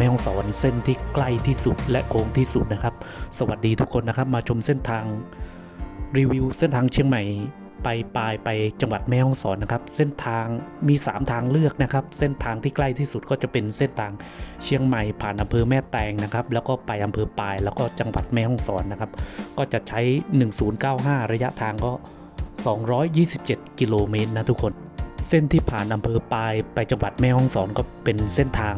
แม่ฮ่องสอนเส้นที่ใกล้ที่สุดและโค้งที่สุดนะครับ สวัสดีทุกคนนะครับ มาชมเส้นทางรีวิวเส้นทางเชียงใหม่ไปปลายไปจังหวัดแม่ฮ่องสอนนะครับ เส้นทางมี 3 ทางเลือกนะครับ เส้นทางที่ใกล้ที่สุดก็จะเป็นเส้นทางเชียงใหม่ผ่านอำเภอแม่แตงนะครับ แล้วก็ไปอำเภอปลาย แล้วก็จังหวัดแม่ฮ่องสอนนะครับ ก็จะใช้ 1095 ระยะทางก็ 227 กิโลเมตรนะทุกคน เส้นที่ผ่านอำเภอปลายไปจังหวัดแม่ฮ่องสอนก็เป็นเส้นทาง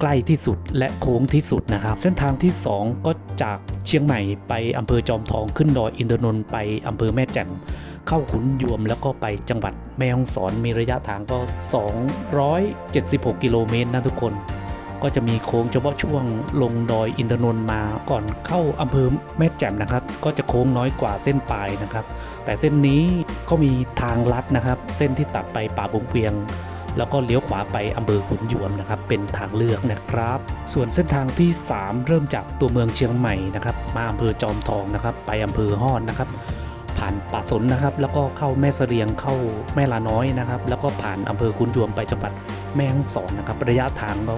ใกล้ที่สุดและโค้งที่สุดนะครับ เส้นทางที่ 2 ก็จากเชียงใหม่ไปอำเภอจอมทองขึ้นดอยอินทนนท์ไปอำเภอแม่แจ่มเข้าขุนยวมแล้วก็ไปจังหวัดแม่ฮ่องสอนมีระยะทางก็ 276 กิโลเมตรนะทุกคนก็จะมีโค้งเฉพาะช่วงลงดอยอินทนนท์มาก่อนเข้าอำเภอแม่แจ่มนะครับ ก็จะโค้งน้อยกว่าเส้นปลายนะครับ แต่เส้นนี้ก็มีทางลัดนะครับ เส้นที่ตัดไปป่าบงเวียง แล้วก็เลี้ยวขวาไปอำเภอขุนยวมนะครับ เป็นทางเลือกนะครับ ส่วนเส้นทางที่ 3 เริ่มจากตัวเมืองเชียงใหม่นะครับ มาอำเภอจอมทองนะครับ ไปอำเภอฮอดนะครับ ผ่านป่าสนนะครับ แล้วก็เข้าแม่เสรียงเข้าแม่ลาน้อยนะครับ แล้วก็ผ่านอำเภอขุนยวมไปจังหวัดแม่ฮ่องสอนนะครับ ระยะทางก็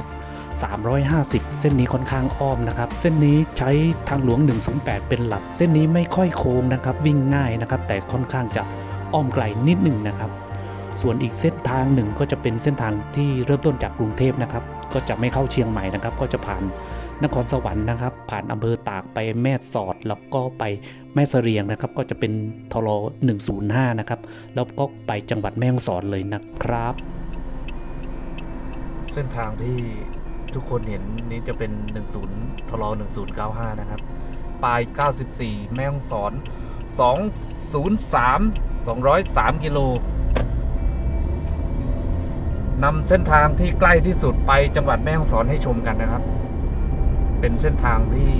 350 เส้นนี้ค่อนข้างอ้อมนะครับ เส้นนี้ใช้ทางหลวง 108 เป็นหลัก เส้นนี้ไม่ค่อยโค้งนะครับ วิ่งง่ายนะครับ แต่ค่อนข้างจะอ้อมไกลนิดหนึ่งนะครับ ส่วนอีกเส้นทางหนึ่งก็จะเป็นเส้นทางที่เริ่มต้นจากกรุงเทพนะครับ ก็จะไม่เข้าเชียงใหม่นะครับ ก็จะผ่านนครสวรรค์นะครับ ผ่านอำเภอตากไปแม่สอดแล้วก็ไปแม่เสรียงนะครับ ก็จะเป็นทร105 นะครับ แล้วก็ไปจังหวัดแม่ฮ่องสอนเลยนะครับ เส้นทางที่ทุกคนเห็นนี้จะเป็น 10ทร1095 นะครับปลาย 94 แม่ฮ่องสอน 203 203 กิโล นำเส้นทางที่ใกล้ที่สุดไปจังหวัดแม่ฮ่องสอนให้ชมกันนะครับ เป็นเส้นทางที่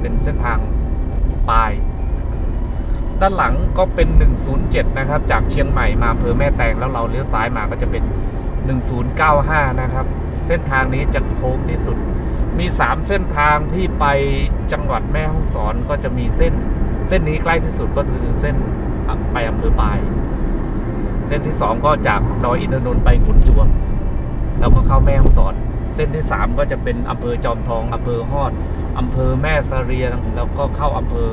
เป็นเส้นทางปลาย ด้านหลังก็เป็น 107 นะครับ จากเชียงใหม่มาอำเภอแม่แตงแล้วเราเลี้ยวซ้ายมาก็จะเป็น 1095 นะครับ เส้นทางนี้จะโค้งที่สุด มี 3 เส้นทางที่ไปจังหวัดแม่ฮ่องสอนก็จะมีเส้น เส้นนี้ใกล้ที่สุดก็คือเส้นไปอำเภอปลาย เส้นที่ 2 ก็จากดอยอินทนนท์ไปขุนยวมแล้วก็เข้าแม่ฮ่องสอน เส้นที่ 3 ก็จะเป็นอำเภอจอมทองอำเภอฮอดอำเภอแม่สเรียงแล้วก็เข้าอำเภอ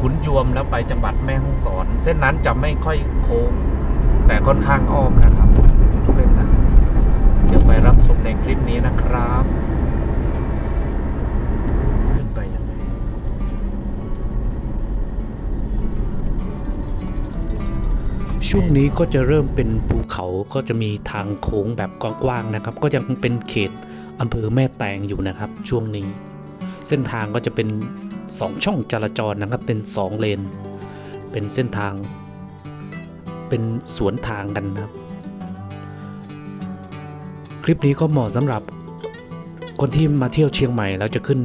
ขุนยวมแล้วไปจังหวัดแม่ฮ่องสอน เส้นนั้นจะไม่ค่อยโค้งแต่ค่อนข้างอ้อมนะครับเส้นนั้นเดี๋ยวไปรับชมในคลิปนี้นะครับ ช่วงนี้ก็จะเริ่มเป็นภูเขาก็จะมีทางโค้งแบบกว้างๆนะครับ ก็ยังเป็นเขตอำเภอแม่แตงอยู่นะครับ ช่วงนี้ เส้นทางก็จะเป็น 2 ช่องจราจรนะครับ เป็น 2 เลน เป็นเส้นทาง เป็นสวนทางกันนะครับ คลิปนี้ก็เหมาะสำหรับ คนที่มาเที่ยวเชียงใหม่แล้วจะขึ้น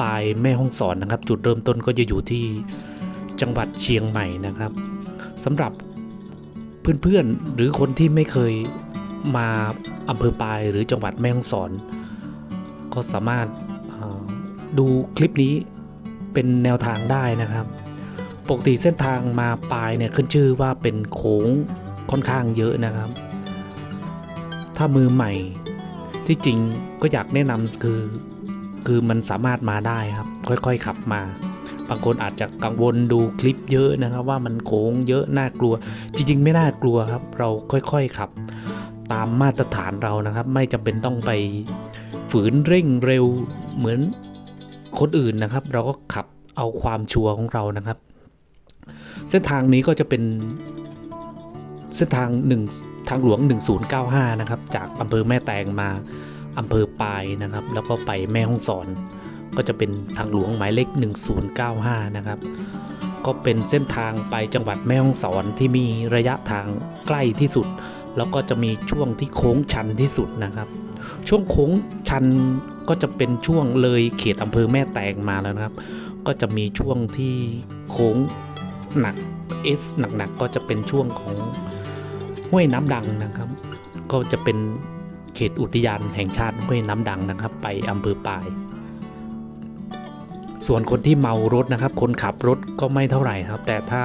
ปลายแม่ห้องสอนนะครับ จุดเริ่มต้นก็จะอยู่ที่จังหวัดเชียงใหม่นะครับสำหรับ เพื่อนๆ หรือคนที่ไม่เคยมาอำเภอปายหรือจังหวัดแม่ฮ่องสอน ก็สามารถดูคลิปนี้เป็นแนวทางได้นะครับ ปกติเส้นทางมาปายเนี่ยขึ้นชื่อว่าเป็นโค้งค่อนข้างเยอะนะครับ ถ้ามือใหม่ที่จริงก็อยากแนะนำคือ คือมันสามารถมาได้ครับ ค่อยๆขับมา บางคนอาจจะกังวลดูคลิปเยอะนะครับ ว่ามันโค้งเยอะน่ากลัว จริง ๆ ไม่น่ากลัวครับ เราค่อยๆขับ ตามมาตรฐานเรานะครับ ไม่จำเป็นต้องไปฝืนเร่งเร็วเหมือนคนอื่นนะครับ เราก็ขับเอาความชัวร์ของเรานะครับ เส้นทางนี้ก็จะเป็นเส้นทาง1ทางหลวง 1095 นะครับ จากอำเภอแม่แตงมาอำเภอปายนะครับ แล้วก็ไปแม่ฮ่องสอน ก็จะเป็นทางหลวงหมายเลข 1095 นะครับ ก็เป็นเส้นทางไปจังหวัดแม่ฮ่องสอนที่มีระยะทางใกล้ที่สุด แล้วก็จะมีช่วงที่โค้งชันที่สุดนะครับ ช่วงโค้งชันก็จะเป็นช่วงเลยเขตอำเภอแม่แตงมาแล้วนะครับ ก็จะมีช่วงที่โค้งหนัก S หนักๆก็จะเป็นช่วงของห้วยน้ำดังนะครับ ก็จะเป็นเขตอุทยานแห่งชาติห้วยน้ำดังนะครับ ไปอำเภอปาย ส่วนคนที่เมารถนะครับ คนขับรถก็ไม่เท่าไหร่ครับ แต่ถ้า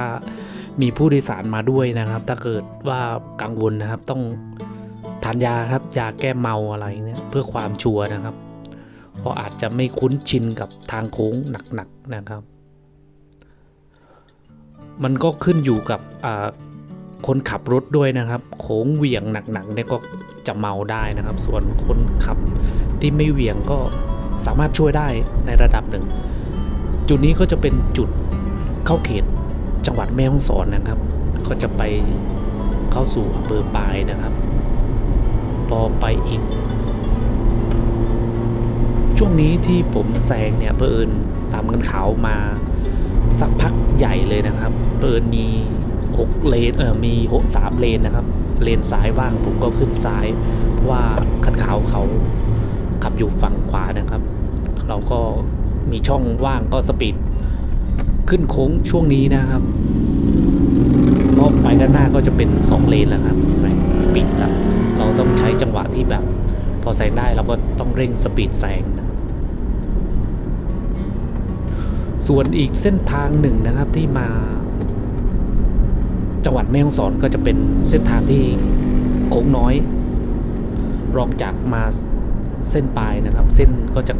มีผู้โดยสารมาด้วยนะครับ ถ้าเกิดว่ากังวลนะครับต้องทานยาครับยาแก้เมาอะไรเนี่ยเพื่อความชัวร์นะครับ เพราะอาจจะไม่คุ้นชินกับทางโค้งหนักๆนะครับ มันก็ขึ้นอยู่กับคนขับรถด้วยนะครับ โค้งเหวี่ยงหนักๆเนี่ยก็จะเมาได้นะครับ ส่วนคนขับที่ไม่เหวี่ยงก็สามารถช่วยได้ในระดับหนึ่ง จุดนี้ก็จะเป็นจุดเข้าเขตจังหวัดแม่ฮ่องสอนนะครับ ก็จะไปเข้าสู่อำเภอปายนะครับ พอไปอีก ช่วงนี้ที่ผมแซงเนี่ยเผอิญตามกันขาวมาสักพักใหญ่เลยนะครับเผอิญมี6เลนเออมี6 3เลนนะครับ เลนซ้ายว่างผมก็ขึ้นซ้ายเพราะว่าคันขาวเขาขับอยู่ฝั่งขวานะครับ เราก็ มีช่องว่างก็สปีดขึ้นโค้งช่วงนี้นะครับเพราะไปด้านหน้าก็จะเป็น 2 เลนแล้วครับเห็นไหมปิดแล้วเราต้องใช้จังหวะที่แบบ พอแซงได้เราก็ต้องเร่งสปีดแซงนะส่วนอีกเส้นทางหนึ่งนะครับที่มา จังหวัดแม่ฮ่องสอนก็จะเป็นเส้นทางที่โค้งน้อย รองจากมา เส้นปลายนะครับ เส้นก็จะ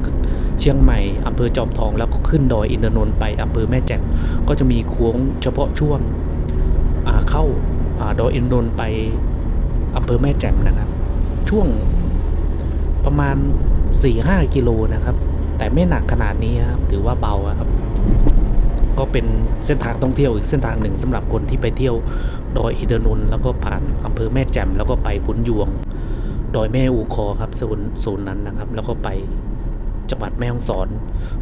เชียงใหม่อำเภอจอมทอง แล้วก็ขึ้นดอยอินทนนท์ไปอำเภอแม่แจ่มก็จะมีโค้งเฉพาะช่วงเข้าดอยอินทนนท์ไปอำเภอแม่แจ่มนะครับ ช่วงประมาณ 4-5 กิโลนะครับ แต่ไม่หนักขนาดนี้ครับถือว่าเบาครับก็เป็นเส้นทางท่องเที่ยวอีกเส้นทางหนึ่งสำหรับคนที่ไปเที่ยวดอยอินทนนท์แล้วก็ผ่านอำเภอแม่แจ่มแล้วก็ไปขุนยวง ดอยแม่อูคอครับโซนโซนนั้นนะครับ แล้วก็ไปจังหวัดแม่ฮ่องสอน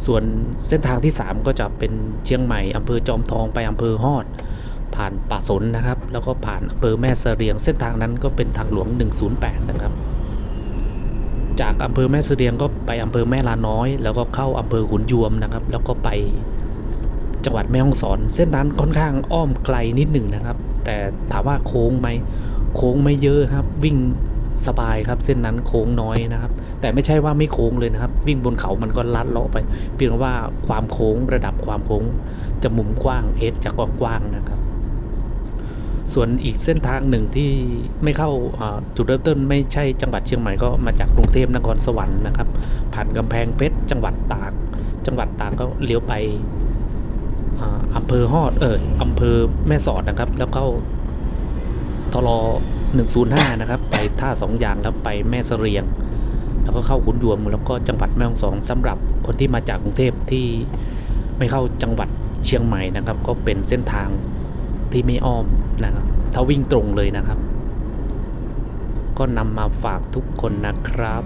ส่วนเส้นทางที่ 3 ก็จะเป็นเชียงใหม่อำเภอจอมทองไปอำเภอฮอด ผ่านป่าสนนะครับ แล้วก็ผ่านอำเภอแม่เสรียง เส้นทางนั้นก็เป็นทางหลวง 108 นะครับ จากอำเภอแม่เสรียงก็ไปอำเภอแม่ลาน้อย แล้วก็เข้าอำเภอขุนยวมนะครับ แล้วก็ไปจังหวัดแม่ฮ่องสอน เส้นนั้นค่อนข้างอ้อมไกลนิดหนึ่งนะครับ แต่ถามว่าโค้งไหมโค้งไม่เยอะครับ วิ่ง สบายครับเส้นนั้นโค้งน้อยนะครับ แต่ไม่ใช่ว่าไม่โค้งเลยนะครับ วิ่งบนเขามันก็ลัดเลาะไป เพียงว่าความโค้งระดับความโค้งจะมุมกว้างเอสจะกว้างๆนะครับ ส่วนอีกเส้นทางหนึ่งที่ไม่เข้าจุดเริ่มต้นไม่ใช่จังหวัดเชียงใหม่ก็มาจากกรุงเทพนครสวรรค์นะครับ ผ่านกำแพงเพชรจังหวัดตาก จังหวัดตากก็เลี้ยวไปอำเภอฮอดเอออำเภอแม่สอดนะครับ แล้วเข้าทร 105 นะครับ ไปท่าสองย่างแล้วไปแม่เสรียง แล้วก็เข้าขุนยวมแล้วก็จังหวัดแม่ฮ่องสอนสำหรับคนที่มาจากกรุงเทพที่ไม่เข้าจังหวัดเชียงใหม่นะครับ ก็เป็นเส้นทางที่ไม่อ้อมนะครับถ้าวิ่งตรงเลยนะครับ ก็นำมาฝากทุกคนนะครับ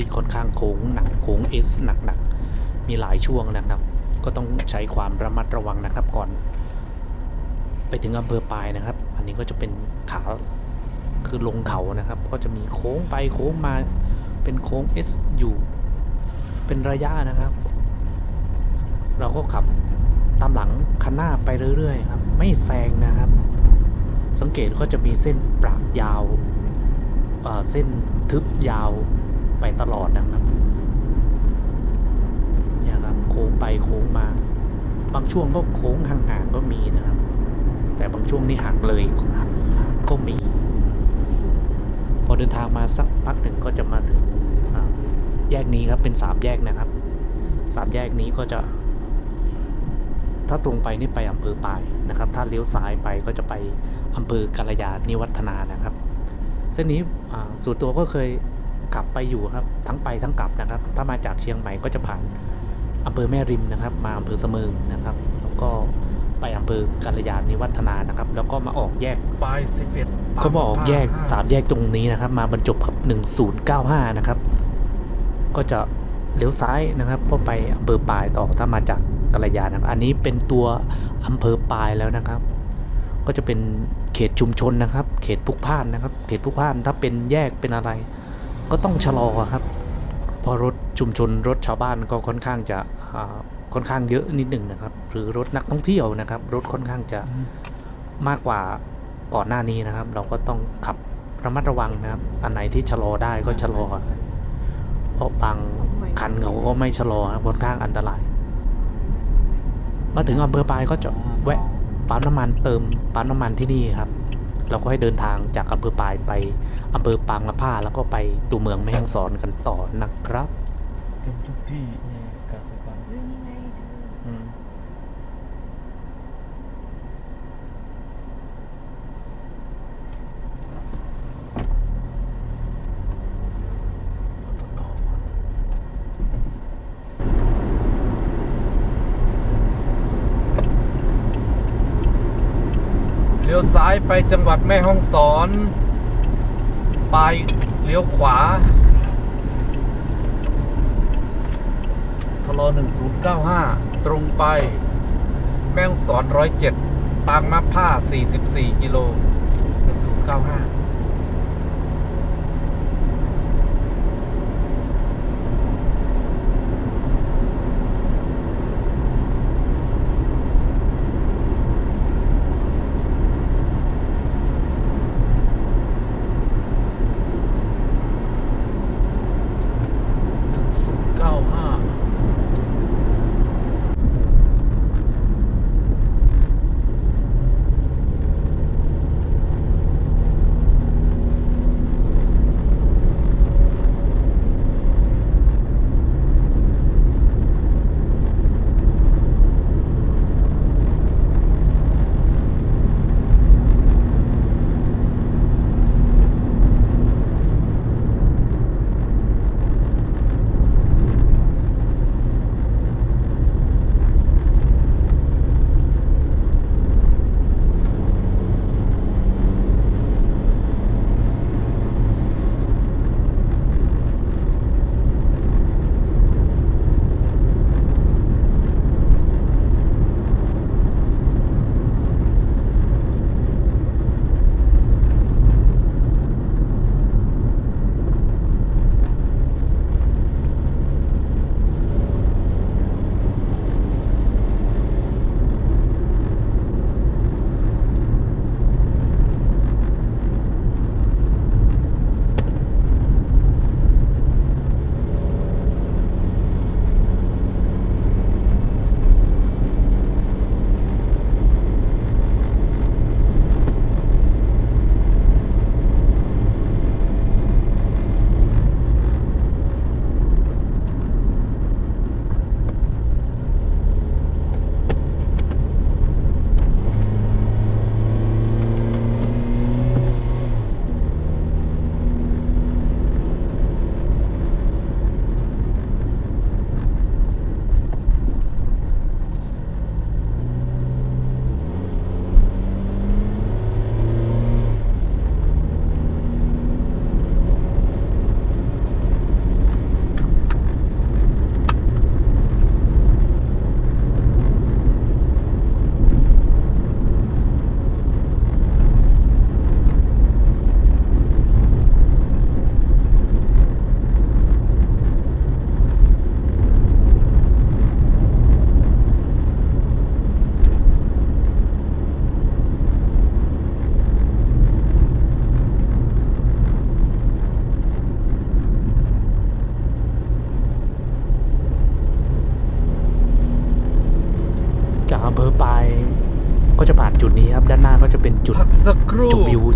ที่ค่อนข้างโค้งหนักโค้งเอสหนักๆมีหลายช่วงนะครับ ก็ต้องใช้ความระมัดระวังนะครับก่อน ไปถึงอำเภอปลายนะครับ อันนี้ก็จะเป็นขาคือลงเขานะครับ ก็จะมีโค้งไปโค้งมาเป็นโค้ง S อยู่เป็นระยะนะครับ เราก็ขับตามหลังคันหน้าไปเรื่อยๆครับ ไม่แซงนะครับ สังเกตก็จะมีเส้นปรากยาวเอ่อเส้นทึบยาว ไปตลอดนะครับเนี่ยครับโค้งไปโค้งมา บางช่วงก็โค้งห่างๆก็มีนะครับ แต่บางช่วงนี่หักเลยก็มี พอเดินทางมาสักพักหนึ่งก็จะมาถึงแยกนี้ครับเป็นสามแยกนะครับสามแยกนี้ก็จะ ถ้าตรงไปนี่ไปอำเภอปลายนะครับ ถ้าเลี้ยวซ้ายไปก็จะไปอำเภอกาลยานิวัฒนานะครับ เส้นนี้ส่วนตัวก็เคย ขับไปอยู่ครับ ทั้งไปทั้งกลับนะครับ ถ้ามาจากเชียงใหม่ก็จะผ่านอำเภอแม่ริมนะครับ มาอำเภอเสมิงนะครับ แล้วก็ไปอำเภอกาลยานิวัฒนานะครับ แล้วก็มาออกแยกปลายสิบเอ็ดก็มาออกแยกสามแยกตรงนี้นะครับ มาบรรจบกับ1095นะครับ ก็จะเลี้ยวซ้ายนะครับก็ไปอำเภอปายต่อถ้ามาจากกัลยานะครับอันนี้เป็นตัวอำเภอปายแล้วนะครับ ก็จะเป็นเขตชุมชนนะครับ เขตพลุกพล่านนะครับ เขตพลุกพล่านถ้าเป็นแยกเป็นอะไร ก็ต้องชะลอครับเพราะรถชุมชนรถชาวบ้านก็ค่อนข้างจะอ่าค่อนข้างเยอะนิดหนึ่งนะครับ หรือรถนักท่องเที่ยวนะครับ รถค่อนข้างจะมากกว่าก่อนหน้านี้นะครับ เราก็ต้องขับระมัดระวังนะครับ อันไหนที่ชะลอได้ก็ชะลอครับเพราะบางคันเขาก็ไม่ชะลอครับค่อนข้างอันตราย มาถึงอำเภอปลายก็จะแวะปั๊มน้ำมันเติมปั๊มน้ำมันที่นี่ครับ เราก็ให้เดินทางจากอำเภอปลายไปอำเภอปางมะผ้าแล้วก็ไปตัวเมืองแม่ฮ่องสอนกันต่อนะครับเต็มทุกที่ นี่กาสปัน เรื่องยังไงเธอ อืมต่อเลี้ยวซ้ายไปจังหวัดแม่ฮ่องสอน ไปเลี้ยวขวาทล1095 ตรงไป แม่ฮ่องสอน 107 ปางมะผ้า 44 กิโล 1095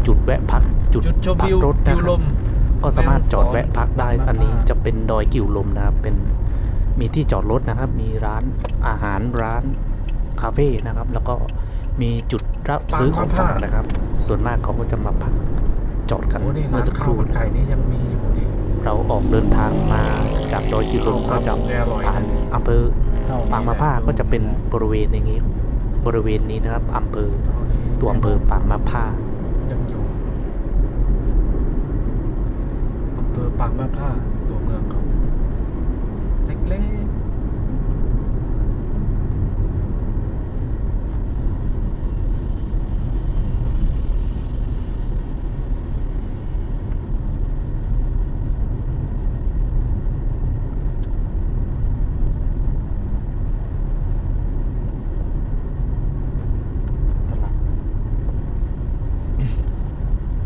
จุดวิวจุดแวะพักจุดจุดชมพัวิวรถกินะวคลรับมก็สามารถจอดแวะพักได้แม่ฮ่องสอนอันนี้มากๆจะเป็นดอยกิ่วลมนะครับ เป็นมีที่จอดรถนะครับ มีร้านอาหารร้านคาเฟ่นะครับ แล้วก็มีจุดรับซื้อของฝากนะครับ ส่วนมากเขาก็จะมาพักจอดกันโอ้นี่เมื่ร้าอนสักคข้าวรู่มันนะคไก่รับนี่ยังมีอยู่ดิเราออกเดินทางมาจากดอยกิ่วลมก็จะแอร่อยผ่านนะอำเภอปางมะผ้าก็จะเป็นบริเวณอย่างนี้ บริเวณนี้นะครับอำเภอตัวอำเภอปางมะผ้า ยังอยู่อำเภอ ปางมะผ้าตัวเมืองเขาเล็กๆตลาด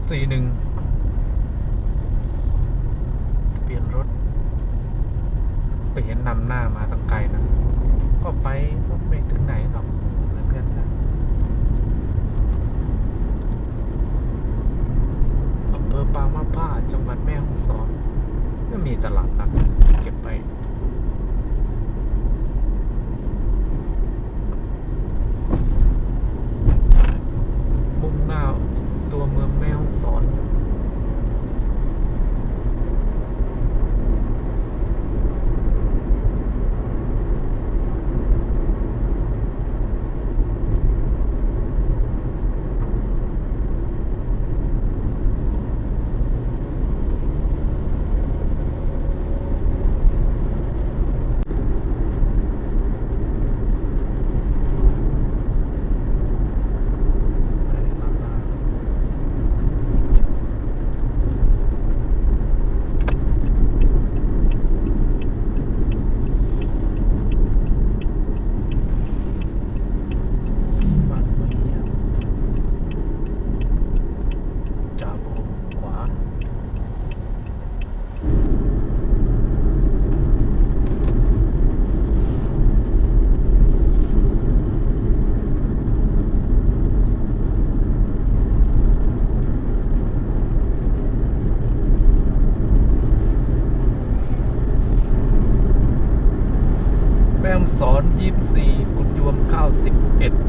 สี่หนึ่งทะเบียนรถ ไปเห็นนำหน้ามาตั้งไกลนะก็ไปก็ไม่ถึงไหนหรอกเพื่อนนะอำเภอปางมะผ้าจังหวัดแม่ฮ่องสอนก็มีตลาดนัดเก็บไป สอน24 คุณยวม91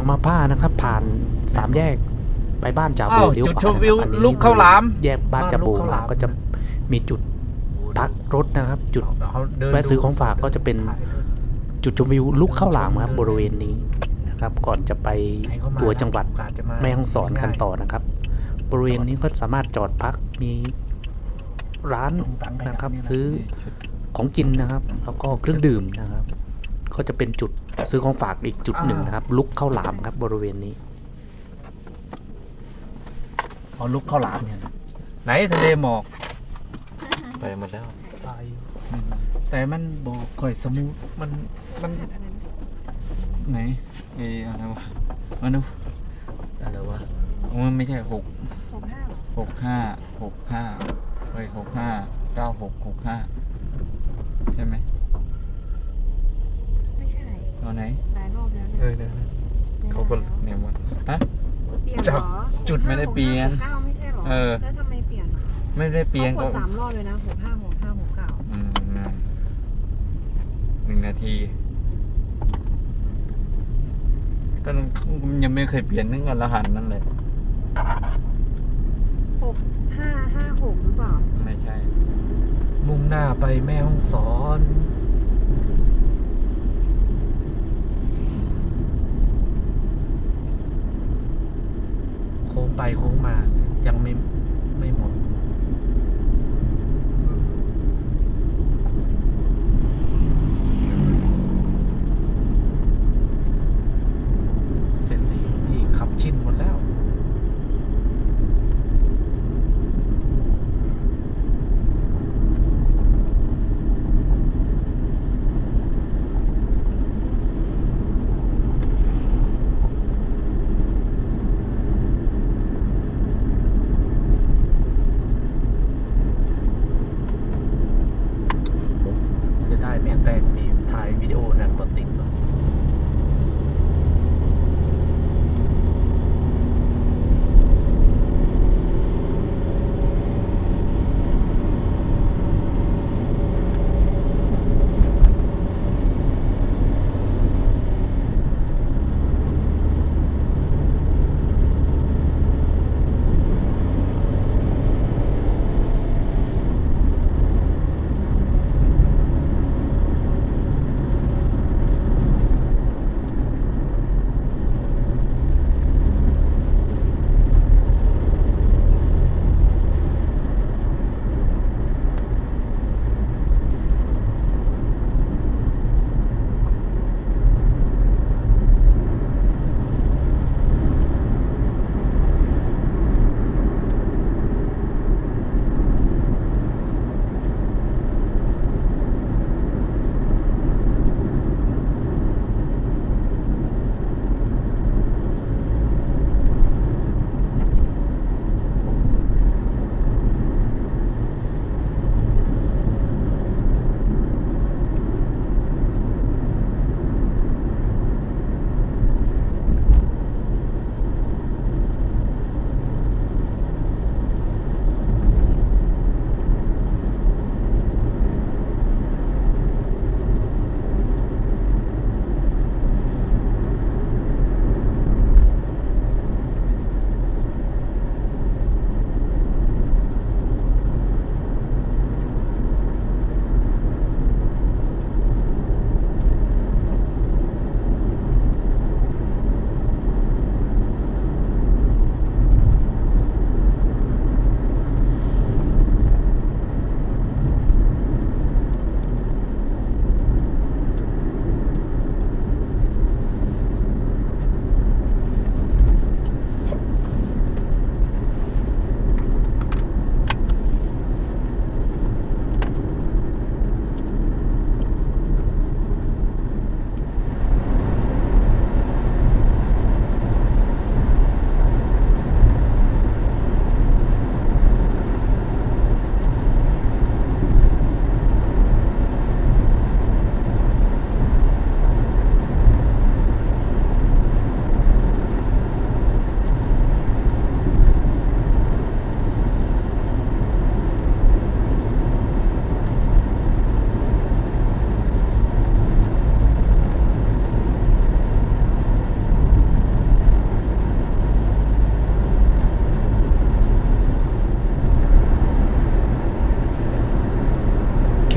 ากอำเภอปางมาผ้านะครับ ผ่านสามแยกไปบ้านจ่าโบอ้าวเลี้ยวจุดขวาชมวิวนะครับอันนี้ลูกข้าวหลาม แยกบ้านจ่าโบบ้านลูกข้าวหลาม ก็จะมีจุดพักรถนะครับ จุดเอาเดินแวะซื้อของฝากดูก็จะเป็น จุดชมวิวลูกข้าวหลามครับบริเวณนี้นะครับ ก่อนจะไปให้เข้ามาตัวจังหวัดโอกาสจะาแม่ฮ่องสอนกันต่อนะครับ บริเวณนี้ก็สามารถจอดพักมีร้านนะครับ ซื้อของกินนะครับ แล้วก็เครื่องดื่มนะครับ ก็จะเป็นจุด ซื้อของฝากอีกจุดหนึ่งนะครับ ลุกข้าวหลามครับบริเวณนี้เอาลูกข้าวหลามเนี่ยนะไหนทะเลหมอกไปหมดแล้วไปแต่มันบอกค่อยสมูทมันมันไหนเออะไรวะมาดูอะไรวะมันไม่ใช่หกหกห้าเหรอหกห้าหกห้าเฮ้ยหกห้าเก้าหกหกห้าใช่ไหมไม่ ใช่เอาไหนหลายรอบแล้วเอเนี่ยอเดี๋ยวเขาก็เนี่ยหมดฮะเปลี่ยนเหรอจุดไม่ได้เปลี่ยนหกห้าหกเก้าไม่ใช่เหรอเออ แล้วทำไมเปลี่ยนอะไม่ได้เปลี่ยนเขาก็กดสามรอบเลยนะหกห้าหกห้าหกเก้าอืมนั่นหนึ่งนาทีก็ยังไม่เคยเปลี่ยนนั่นก็รหัสนั่นเลยหกห้าห้าหกหรือเปล่า ไม่ใช่ มุ่งหน้าไปแม่ห้องสอน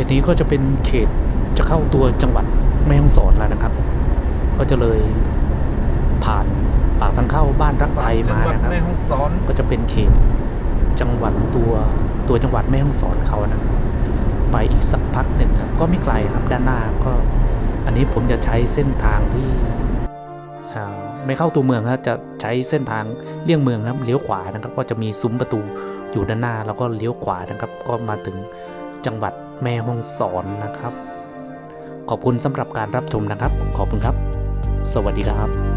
ตนี้ก็จะเป็นเขตจะเข้าตัวจังหวัดแม่ฮ่องสอนแล้วนะครับ ก็จะเลยผ่านปากทางเข้าบ้านรักไทยมาจังหวัดนะครับแม่ห้องสอนก็จะเป็นเขตจังหวัดตัวตัวจังหวัดแม่ฮ่องสอนเขานะครับไปอีกสักพักหนึ่งครับก็ไม่ไกลครับด้านหน้าก็ อันนี้ผมจะใช้เส้นทางที่อ่าไม่เข้าตัวเมืองครับจะใช้เส้นทางเลี่ยงเมืองครับเลี้ยวขวานะครับ ก็จะมีซุ้มประตูอยู่ด้านหน้า แล้วก็เลี้ยวขวานะครับ ก็มาถึงจังหวัด แม่ห้องสอนนะครับ ขอบคุณสำหรับการรับชมนะครับ ขอบคุณครับ สวัสดีครับ